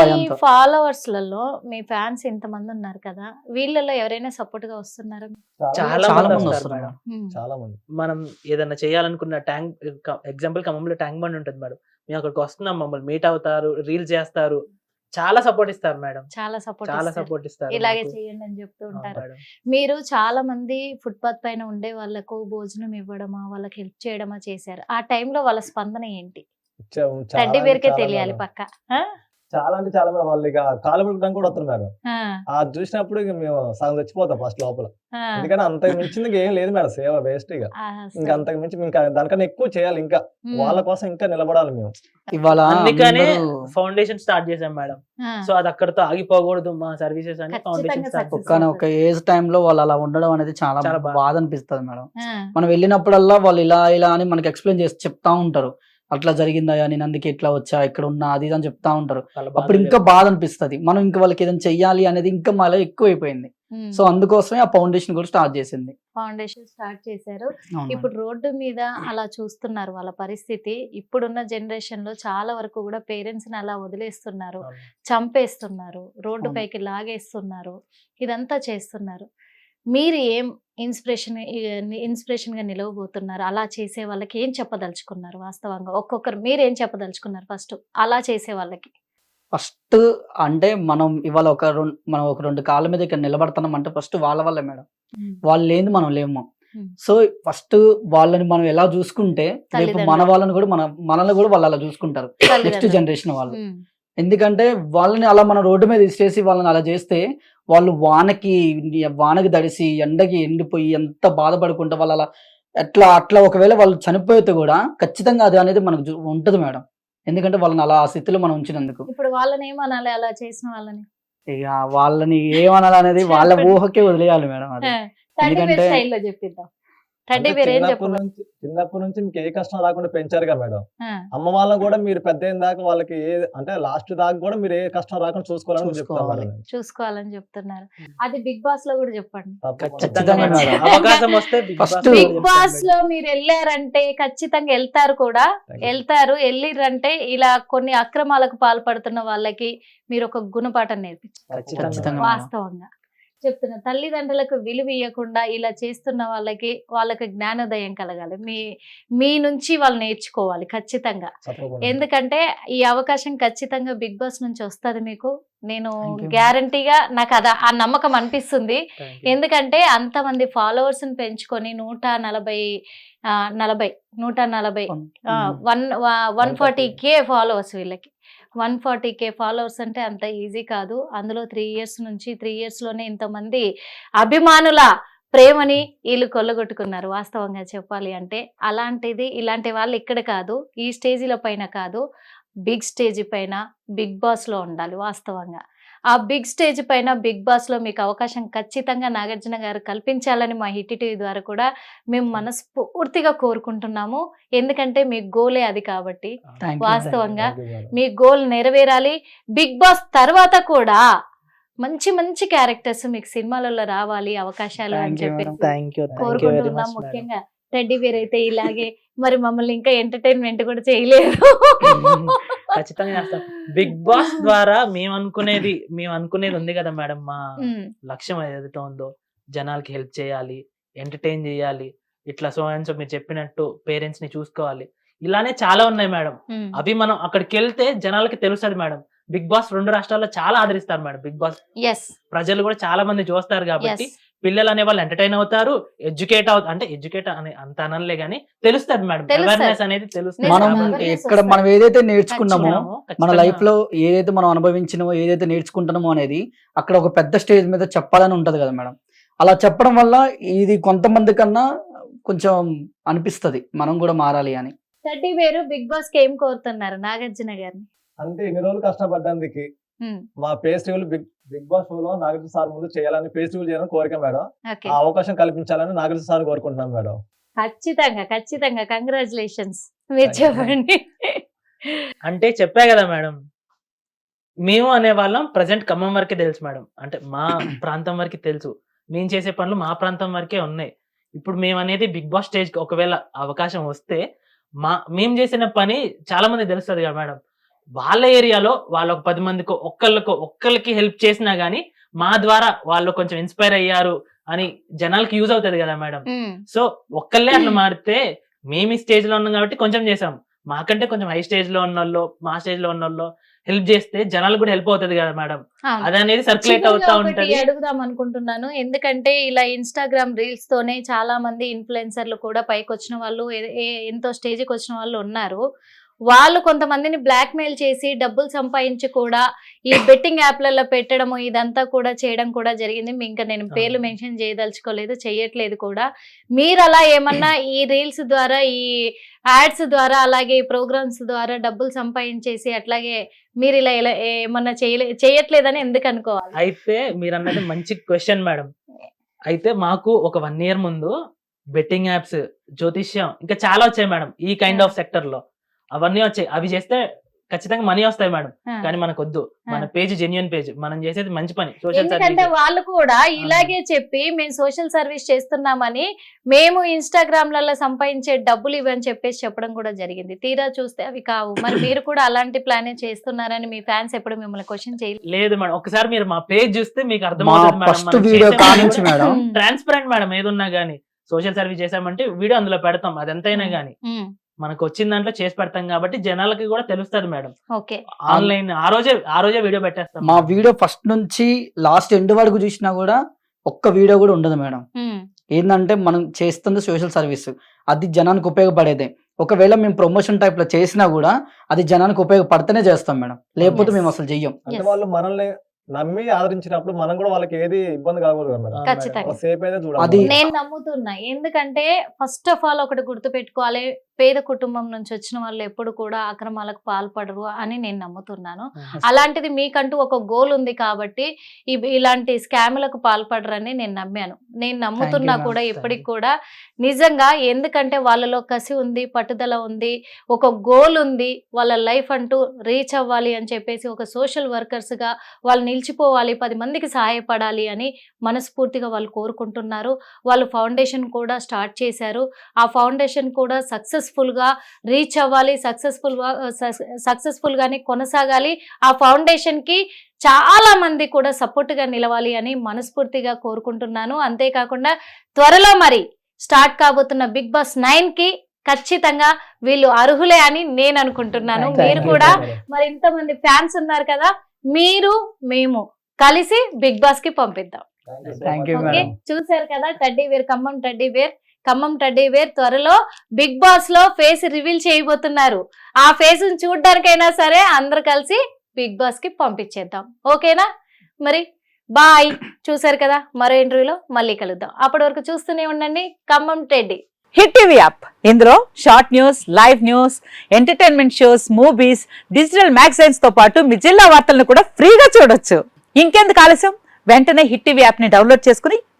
భయంతో. ఫాలోవర్స్లలో మీ ఫ్యాన్స్ ఇంతమంది ఉన్నారు కదా వీళ్ళలో ఎవరైనా సపోర్ట్గా వస్తున్నారా చాలా చాలా మంది వస్తున్నారు. చాలా మంది మనం ఏదైనా చేయాలనుకున్న ట్యాంక్ ఎగ్జాంపుల్ ఖమ్మంలో ట్యాంక్ బండ్ ఉంటుంది మేడం మేము అక్కడికి వస్తున్నాం మమ్మల్ని మీట్ అవుతారు రీల్స్ చేస్తారు చాలా సపోర్ట్ ఇస్తారు మేడం చాలా సపోర్ట్ చాలా సపోర్ట్ ఇస్తారు ఇలాగే. చేయండి అని చెప్తూ ఉంటారు. మీరు చాలా మంది ఫుట్పాత్ పైన ఉండే వాళ్ళకు భోజనం ఇవ్వడమా వాళ్ళకి హెల్ప్ చేయడమా చేశారు ఆ టైంలో వాళ్ళ స్పందన ఏంటి పేరుకే తెలియాలి. పక్క ఆ? చాలా అంటే చాలా మేడం వాళ్ళు ఇక కాలు పడుకోవడానికి కూడా వస్తారు మేడం ఆ, అది చూసినప్పుడు ఇక మేము సగం చచ్చిపోతాం ఫస్ట్ లోపల. ఎందుకంటే అంతకు మించింది ఏం లేదు మేడం సేవ వేస్ట్ ఇక. ఇంకా. అంతకు మించి ఇంకా దానికన్నా ఎక్కువ చేయాలి ఇంకా. వాళ్ళ కోసం ఇంకా నిలబడాలి మేము. ఇవాళ అందుకనే ఫౌండేషన్ స్టార్ట్ చేసాం మేడం. సో అది అక్కడతో ఆగిపోకూడదు మా సర్వీసెస్ అని ఫౌండేషన్. కానీ ఒక ఏజ్ టైంలో వాళ్ళు అలా ఉండడం అనేది చాలా బాధ. అనిపిస్తుంది మేడం. మనం వెళ్ళినప్పుడల్లా వాళ్ళు ఇలా ఇలా అని మనకి ఎక్స్ప్లెయిన్ చేసి చెప్తా ఉంటారు. అట్లా జరిగిందా నేను అందుకే ఇట్లా వచ్చా ఇక్కడ ఉన్నా అది ఇది అని చెప్తా ఉంటారు. అప్పుడు ఇంకా బాధ అనిపిస్తది. మనం ఇంకా వాళ్ళకి ఏదైనా చెయ్యాలి అనేది ఇంకా మాలో ఎక్కువ అయిపోయింది ఉమ్. సో అందుకోసమే ఆ ఫౌండేషన్ కూడా స్టార్ట్ చేసింది. ఫౌండేషన్ స్టార్ట్ చేశారు. ఇప్పుడు రోడ్డు మీద అలా చూస్తున్నారు వాళ్ళ పరిస్థితి. ఇప్పుడున్న జనరేషన్లో చాలా వరకు కూడా పేరెంట్స్ని అలా వదిలేస్తున్నారు. చంపేస్తున్నారు. రోడ్డు. పైకి లాగేస్తున్నారు. ఇదంతా చేస్తున్నారు. మీరు ఏం ఇన్స్పిరేషన్ ఇన్స్పిరేషన్గా నిలవబోతున్నారు. అలా చేసే వాళ్ళకి ఏం చెప్పదలుచుకున్నారు వాస్తవంగా? ఒక్కొక్కరు మీరు ఏం చెప్పదలుచుకున్నారు ఫస్ట్? అలా చేసే వాళ్ళకి. ఫస్ట్ అంటే మనం ఇవాళ ఒక రెండు మనం ఒక రెండు కాళ్ళ మీద ఇక్కడ నిలబడుతున్నాం అంటే ఫస్ట్ వాళ్ళ వల్లే మేడం. వాళ్ళు లేని మనం లేము. సో ఫస్ట్ వాళ్ళని మనం ఎలా చూసుకుంటే రేపు మన. వాళ్ళని కూడా మన మనల్ని కూడా వాళ్ళు అలా చూసుకుంటారు. నెక్స్ట్. జనరేషన్ వాళ్ళు. ఎందుకంటే వాళ్ళని అలా మన రోడ్డు మీద ఇచ్చేసి వాళ్ళని అలా చేస్తే వాళ్ళు వానకి వానకి తడిసి ఎండకి ఎండిపోయి ఎంత బాధపడుకుంటే వాళ్ళు అలా అట్లా అట్లా ఒకవేళ వాళ్ళు చనిపోతే కూడా ఖచ్చితంగా అది అనేది మనకు ఉంటది మేడం. ఎందుకంటే వాళ్ళని అలా ఆ స్థితిలో మనం ఉంచినందుకు. ఇప్పుడు వాళ్ళని ఏమనాలి? అలా చేసిన వాళ్ళని. ఇక వాళ్ళని ఏమనాలి అనేది వాళ్ళ. ఊహకే వదిలేయాలి మేడం అది. ఎందుకంటే- అంటే చిన్నప్పటి నుంచి చిన్నప్పటి నుంచి మీకు ఏ కష్టం రాకుండా పెంచారుగా మేడం ఆ, అమ్మ వాళ్ళని కూడా మీరు పెద్ద అయిన దాకా వాళ్ళకి ఏ అంటే లాస్ట్ దాకా కూడా మీరు ఏ కష్టం రాకుండా చూసుకోవాలని చెప్తాను చూసుకోవాలి. మేడం నేను. చూసుకోవాలని చెప్తున్నారు అది బిగ్ బాస్లో కూడా చెప్పండి మేడం. బిగ్ బాస్లో మేడం. మీరు వెళ్ళారంటే ఖచ్చితంగా వెళ్తారు కూడా. వెళ్తారు వెళ్ళిరంటే ఇలా కొన్ని అక్రమాలకు పాల్పడుతున్న వాళ్ళకి మీరు ఒక గుణపాఠం నేర్పించారు. మేడం. వాస్తవంగా చెప్తున్నా తల్లిదండ్రులకు విలువ ఇవ్వకుండా ఇలా చేస్తున్న వాళ్ళకి వాళ్ళకి జ్ఞానోదయం కలగాలి. మీ మీ నుంచి వాళ్ళు నేర్చుకోవాలి ఖచ్చితంగా. ఎందుకంటే ఈ అవకాశం ఖచ్చితంగా బిగ్ బాస్ నుంచి వస్తుంది మీకు. నేను. గ్యారంటీగా నాకు అదా ఆ నమ్మకం అనిపిస్తుంది. ఎందుకంటే అంతమంది ఫాలోవర్స్ని పెంచుకొని నూట నలభై నలభై నూట నలభై one one forty. K followers వీళ్ళకి. వన్ ఫార్టీ కే ఫాలోవర్స్ అంటే అంత ఈజీ కాదు. అందులో త్రీ ఇయర్స్ నుంచి త్రీ ఇయర్స్లోనే ఇంతమంది అభిమానుల ప్రేమని వీళ్ళు కొల్లగొట్టుకున్నారు వాస్తవంగా చెప్పాలి అంటే. అలాంటిది ఇలాంటి వాళ్ళు ఇక్కడ కాదు ఈ స్టేజీల పైన కాదు బిగ్ స్టేజ్ పైన బిగ్ బాస్లో ఉండాలి వాస్తవంగా. ఆ బిగ్ స్టేజ్ పైన బిగ్ బాస్లో మీకు అవకాశం ఖచ్చితంగా నాగార్జున గారు కల్పించాలని మా హిట్ టీవీ ద్వారా కూడా మేము మనస్ఫూర్తిగా కోరుకుంటున్నాము. ఎందుకంటే మీ గోలే అది కాబట్టి. వాస్తవంగా. మీ గోల్ నెరవేరాలి. బిగ్ బాస్ తర్వాత కూడా మంచి మంచి క్యారెక్టర్స్ మీకు సినిమాలలో రావాలి అవకాశాలు అని చెప్పి కోరుకుంటున్నాం ముఖ్యంగా టెడ్డీ బేర్ అయితే ఇలాగే మరి మమ్మల్ని ఇంకా ఎంటర్టైన్మెంట్ కూడా చేయలేదు. ఖచ్చితంగా చేస్తాం. బిగ్ బాస్ ద్వారా మేము అనుకునేది మేము అనుకునేది ఉంది కదా మేడం మా లక్ష్యం ఏదైతే ఉందో జనాలకి హెల్ప్ చేయాలి ఎంటర్టైన్ చేయాలి ఇట్లా సో అండ్ సో మీరు చెప్పినట్టు పేరెంట్స్ని చూసుకోవాలి. ఇలానే చాలా ఉన్నాయి మేడం. అవి మనం అక్కడికి వెళ్తే జనాలకి తెలుస్తుంది మేడం. బిగ్ బాస్ రెండు రాష్ట్రాల్లో చాలా ఆదరిస్తారు మేడం బిగ్ బాస్ ప్రజలు కూడా చాలా మంది చూస్తారు కాబట్టి పిల్లలు అనే వాళ్ళు ఎంటర్టైన్ అవుతారు ఎడ్యుకేట్ అవుతారు అంటే ఎడ్యుకేట్ అనే అంత అనలే గానీ తెలుస్తుంది మేడం. అవేర్నెస్ అనేది తెలుస్తుంది. మనం వస్తది. మనం ఏదైతే నేర్చుకున్నామో మన. లైఫ్లో ఏదైతే మనం అనుభవించినామో ఏదైతే నేర్చుకుంటున్నామో అనేది అక్కడ ఒక పెద్ద స్టేజ్ మీద చెప్పాలని ఉంటది కదా మేడం. అలా చెప్పడం వల్ల ఇది కొంతమంది కన్నా కొంచెం అనిపిస్తది. మనం కూడా మారాలి అని. టెడ్డీ బేరు బిగ్ బాస్కి ఏం కోరుతున్నారు నాగార్జున గారిని. అంటే ఇన్ని రోజులు కష్టపడ్డానికి మా పేస్ రివ్యూలు బిగ్ బిగ్ బాస్ షోలో నాగార్జున సార్ ముందు చేయాలని రివ్యూ చేయాలని కోరిక మేడం. ఆ అవకాశం కల్పించాలని నాగార్జున సార్ కోరుకుంటున్నాం మేడం. ఖచ్చితంగా ఖచ్చితంగా. కంగ్రాచులేషన్స్ మీరు. చెప్పండి. అంటే చెప్పా కదా మేడం మేము అనే వాళ్ళం ప్రజెంట్ ఖమ్మం వరకే తెలుసు మేడం. అంటే మా ప్రాంతం వరకే తెలుసు. మేము చేసే పనులు మా ప్రాంతం వరకే ఉన్నాయి. ఇప్పుడు మేము అనేది బిగ్ బాస్ స్టేజ్కి ఒకవేళ అవకాశం వస్తే మా మేము చేసిన పని చాలా మంది తెలుస్తుంది కదా మేడం. వాళ్ళ ఏరియాలో వాళ్ళ ఒక పది మందికి ఒక్కళ్ళకు ఒక్కళ్ళకి హెల్ప్ చేసినా గానీ మా ద్వారా వాళ్ళు కొంచెం ఇన్స్పైర్ అయ్యారు అని జనాలకి యూజ్ అవుతుంది కదా మేడం. సో ఒక్కళ్ళే అట్లా మారితే మేము ఈ స్టేజ్లో ఉన్నాం కాబట్టి కొంచెం చేసాం మాకంటే కొంచెం హై స్టేజ్లో ఉన్న వాళ్ళు మా స్టేజ్లో ఉన్న వాళ్ళు హెల్ప్ చేస్తే జనాలకు కూడా హెల్ప్ అవుతుంది కదా మేడం. అవును. అది అనేది సర్క్యులేట్ అవుతా ఉంటది. అడుగుదాం అనుకుంటున్నాను. ఎందుకంటే ఇలా ఇన్స్టాగ్రామ్ రీల్స్ తోనే చాలా మంది ఇన్ఫ్లుయెన్సర్లు కూడా పైకి వచ్చిన వాళ్ళు ఎంతో స్టేజ్కి వచ్చిన వాళ్ళు ఉన్నారు. వాళ్ళు కొంతమందిని బ్లాక్ మెయిల్ చేసి డబ్బులు సంపాదించి కూడా ఈ బెట్టింగ్ యాప్లలో పెట్టడము ఇదంతా కూడా చేయడం కూడా జరిగింది. ఇంకా నేను పేర్లు. మెన్షన్ చేయదలుచుకోలేదు చేయట్లేదు కూడా. మీరు అలా ఏమన్నా ఈ రీల్స్ ద్వారా ఈ యాడ్స్ ద్వారా అలాగే ఈ ప్రోగ్రామ్స్ ద్వారా డబ్బులు సంపాదించేసి అట్లాగే మీరు ఇలా ఇలా ఏమన్నా చేయలే చేయట్లేదని ఎందుకు అనుకోవాలి? అయితే మీరు అన్నది మంచి క్వశ్చన్ మేడం అయితే మాకు ఒక వన్ ఇయర్ ముందు బెట్టింగ్ యాప్స్ జ్యోతిష్యం ఇంకా చాలా వచ్చాయి మేడం ఈ కైండ్ ఆఫ్ సెక్టర్లో. అవన్నీ వచ్చాయి. అవి చేస్తే ఖచ్చితంగా మనీ వస్తాయి మేడం. కానీ మనకు వద్దు మన. Page genuine page. మనం చేసేది మంచి పని. సోషల్ ఎందుకంటే సర్వీస్ వాళ్ళు కూడా ఇలాగే చెప్పి మేము సోషల్ సర్వీస్ చేస్తున్నామని మేము ఇన్స్టాగ్రామ్లలో సంపాదించే డబ్బులు ఇవని చెప్పేసి చెప్పడం కూడా జరిగింది. తీరా చూస్తే అవి కావు. మరి మీరు కూడా అలాంటి ప్లానే చేస్తున్నారని మీ ఫ్యాన్స్ ఎప్పుడు మిమ్మల్ని క్వశ్చన్ చేయలేదు లేదు మేడం. ఒకసారి మీరు మా పేజ్ చూస్తే మీకు అర్థమవుతుంది ఫస్ట్ వీడియో కానించి మేడం. Transparent madam. ఏదున్నా గానీ సోషల్ సర్వీస్ చేసామంటే వీడియో అందులో పెడతాం. అది ఎంతైనా గానీ. మనకు వచ్చిన దాంట్లో చేసి పెడతాం కాబట్టి జనాలకి కూడా తెలుస్తుంది మేడం. ఓకే. ఆన్లైన్ ఆ రోజే ఆ రోజే వీడియో పెట్టేస్తాం. మా వీడియో ఫస్ట్ నుంచి లాస్ట్ ఎండ్ వరకు చూసినా కూడా ఒక్క వీడియో కూడా ఉండదు మేడం. ఏంటంటే మనం చేస్తుంది సోషల్ సర్వీస్. అది జనానికి ఉపయోగపడేదే. ఒకవేళ మేము ప్రమోషన్ టైప్లో చేసినా కూడా అది జనానికి ఉపయోగపడితేనే చేస్తాం మేడం. లేకపోతే. మేము అసలు చెయ్యం. అంటే. వాళ్ళు మనల్ని నమ్మి ఆదరించినప్పుడు మనం కూడా వాళ్ళకి ఏది ఇబ్బంది కాకూడదు అది-. నేను నమ్ముతున్నా. ఎందుకంటే ఫస్ట్ ఆఫ్ ఆల్ ఒకటి గుర్తు పెట్టుకోవాలి పేద కుటుంబం నుంచి వచ్చిన వాళ్ళు ఎప్పుడు కూడా అక్రమాలకు పాల్పడరు అని నేను నమ్ముతున్నాను. అలాంటిది మీకంటూ ఒక గోల్ ఉంది కాబట్టి ఇలాంటి స్కాములకు పాల్పడరని నేను నమ్మాను. నేను నమ్ముతున్నా. కూడా ఇప్పటికి. కూడా నిజంగా ఎందుకంటే వాళ్ళలో కసి ఉంది పట్టుదల ఉంది ఒక గోల్ ఉంది వాళ్ళ లైఫ్ అంటూ రీచ్ అవ్వాలి అని చెప్పేసి ఒక సోషల్ వర్కర్స్గా వాళ్ళు నిలిచిపోవాలి పది మందికి సహాయపడాలి అని మనస్ఫూర్తిగా వాళ్ళు కోరుకుంటున్నారు. వాళ్ళు ఫౌండేషన్ కూడా స్టార్ట్ చేశారు. ఆ ఫౌండేషన్ కూడా సక్సెస్ఫుల్ గా రీచ్ అవ్వాలి సక్సెస్ఫుల్ సక్సెస్ఫుల్ గానే కొనసాగాలి ఆ ఫౌండేషన్కి చాలా మంది కూడా సపోర్ట్గా నిలవాలి అని మనస్ఫూర్తిగా కోరుకుంటున్నాను అంతేకాకుండా త్వరలో మరి స్టార్ట్ కాబోతున్న బిగ్ బాస్ నైన్కి ఖచ్చితంగా వీళ్ళు అర్హులే అని నేను అనుకుంటున్నాను. మీరు కూడా. మరి ఇంతమంది ఫ్యాన్స్ ఉన్నారు కదా మీరు మేము కలిసి బిగ్ బాస్కి పంపిద్దాం. చూసారు కదా Teddy wear Khammam Teddy wear Khammam Teddy wear త్వరలో బిగ్ బాస్లో ఫేస్ రివీల్ చేయబోతున్నారు. ఆ ఫేస్ చూడడానికైనా సరే అందరు కలిసి బిగ్ బాస్కి పంపించేద్దాం. ఓకేనా? మరి బాయ్. చూసారు కదా మరో ఇంటర్వ్యూలో మళ్ళీ కలుద్దాం. అప్పటి వరకు చూస్తూనే ఉండండి Khammam Teddy Hit TV app. ఇందులో short news live news entertainment shows movies digital మ్యాగజైన్స్తో పాటు మీ జిల్లా వార్తలను కూడా ఫ్రీగా చూడొచ్చు. ఇంకెందుకు ఆలస్యం? వెంటనే హిట్ టీవీ యాప్ని డౌన్లోడ్ చేసుకుని